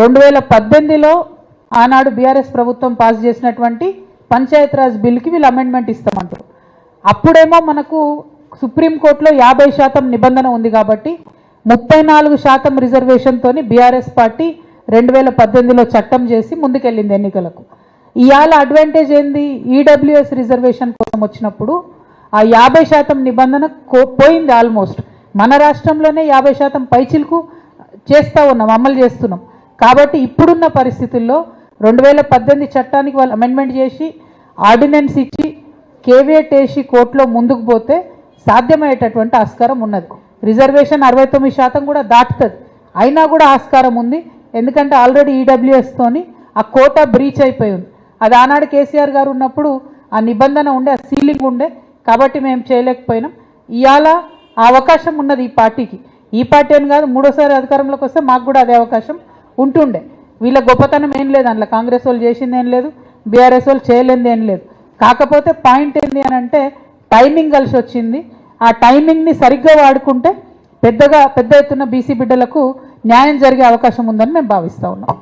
రెండు వేల పద్దెనిమిదిలో ఆనాడు బీఆర్ఎస్ ప్రభుత్వం పాస్ చేసినటువంటి పంచాయతీరాజ్ బిల్కి వీళ్ళు అమెండ్మెంట్ ఇస్తామంటారు. అప్పుడేమో మనకు సుప్రీంకోర్టులో యాభై శాతం నిబంధన ఉంది కాబట్టి ముప్పై నాలుగు శాతం రిజర్వేషన్తో బీఆర్ఎస్ పార్టీ రెండు వేల పద్దెనిమిదిలో చట్టం చేసి ముందుకెళ్ళింది ఎన్నికలకు. ఇవాళ అడ్వాంటేజ్ ఏంది? ఈడబ్ల్యూఎస్ రిజర్వేషన్ కోసం వచ్చినప్పుడు ఆ యాభై శాతం నిబంధన కో- పోయింది ఆల్మోస్ట్. మన రాష్ట్రంలోనే యాభై శాతం పైచిలకు చేస్తూ ఉన్నాం అమలు చేస్తున్నాం. కాబట్టి ఇప్పుడున్న పరిస్థితుల్లో రెండు వేల పద్దెనిమిది చట్టానికి వాళ్ళు అమెండ్మెంట్ చేసి ఆర్డినెన్స్ ఇచ్చి కేవియట్ వేసి కోర్టులో ముందుకు పోతే సాధ్యమయ్యేటటువంటి ఆస్కారం ఉన్నది. రిజర్వేషన్ అరవై తొమ్మిది శాతం కూడా దాటుతుంది. అయినా కూడా ఆస్కారం ఉంది. ఎందుకంటే ఆల్రెడీ ఈడబ్ల్యూఎస్తోని ఆ కోట బ్రీచ్ అయిపోయి ఉంది. అది ఆనాడు కేసీఆర్ గారు ఉన్నప్పుడు ఆ నిబంధన ఉండే ఆ సీలింగ్ ఉండే. కాబట్టి మేము చేయలేకపోయినాం. ఇవాళ ఆ అవకాశం ఉన్నది ఈ పార్టీకి. ఈ పార్టీ అని కాదు మూడోసారి అధికారంలోకి వస్తే మాకు కూడా అదే అవకాశం. ఉంటుండే. వీళ్ళ గొప్పతనం ఏం లేదు అందులో కాంగ్రెస్ వాళ్ళు చేసింది ఏం లేదు బీఆర్ఎస్ వాళ్ళు చేయలేంది ఏం లేదు. కాకపోతే పాయింట్ ఏంటి అని అంటే టైమింగ్ కలిసి వచ్చింది. ఆ టైమింగ్ని సరిగ్గా వాడుకుంటే పెద్దగా పెద్ద ఎత్తున బీసీ బిడ్డలకు న్యాయం జరిగే అవకాశం ఉందని మేము భావిస్తా ఉన్నాం.